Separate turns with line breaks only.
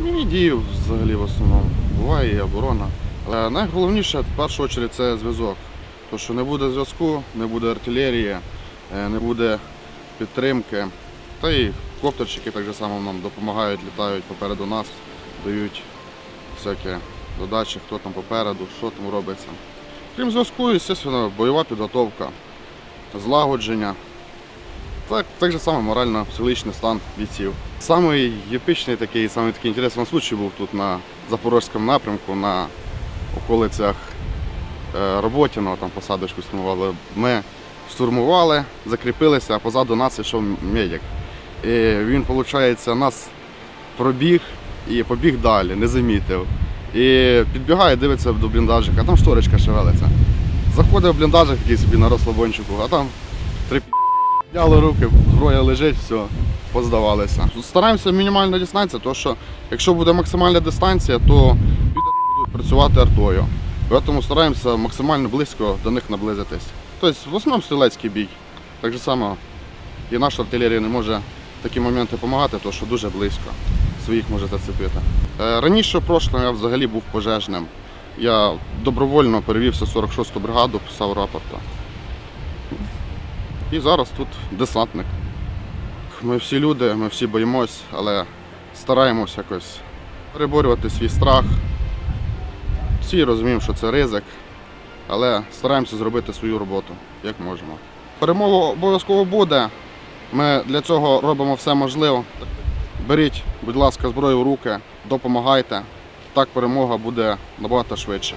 Мені дії взагалі в основному. Буває і оборона. Але найголовніше в першу чергу це зв'язок. Тому що не буде зв'язку, не буде артилерії, е, не буде підтримки. Та й коптерчики так само нам допомагають, літають попереду нас, дають всякі додачі, хто там попереду, що там робиться. Крім зв'язку, звісно, бойова підготовка, злагодження. Так, так же само морально-психологічний стан бійців. Самий епічний такий, самий такий інтересний случай був тут на Запорозькому напрямку, на околицях е, Роботіного, там посадочку штурмували. Ми штурмували, закріпилися, а позаду нас йшов медик. І він, виходить, нас пробіг і побіг далі, не замітив. І підбігає, дивиться до бліндажика, а там шторочка шевелиться. Заходить в бліндажик такий собі на розслабончику, а там три Взяли руки, зброя лежить, все, поздавалися. Стараємося мінімальна дистанція, тому що якщо буде максимальна дистанція, то будуть працювати артою. Тому стараємося максимально близько до них наблизитись. Тобто в основному стрілецький бій. Так же само і наша артилерія не може такі моменти допомагати, тому що дуже близько своїх може зацепити. Е, Раніше в прошлому я взагалі був пожежним. Я добровольно перевівся в 46-ту бригаду, писав рапорта. І зараз тут десантник. Ми всі люди, ми всі боїмось, але стараємось якось переборювати свій страх. Всі розуміємо, що це ризик, але стараємося зробити свою роботу, як можемо. Перемога обов'язково буде. Ми для цього робимо все можливе. Беріть, будь ласка, зброю в руки, допомагайте. Так перемога буде набагато швидше.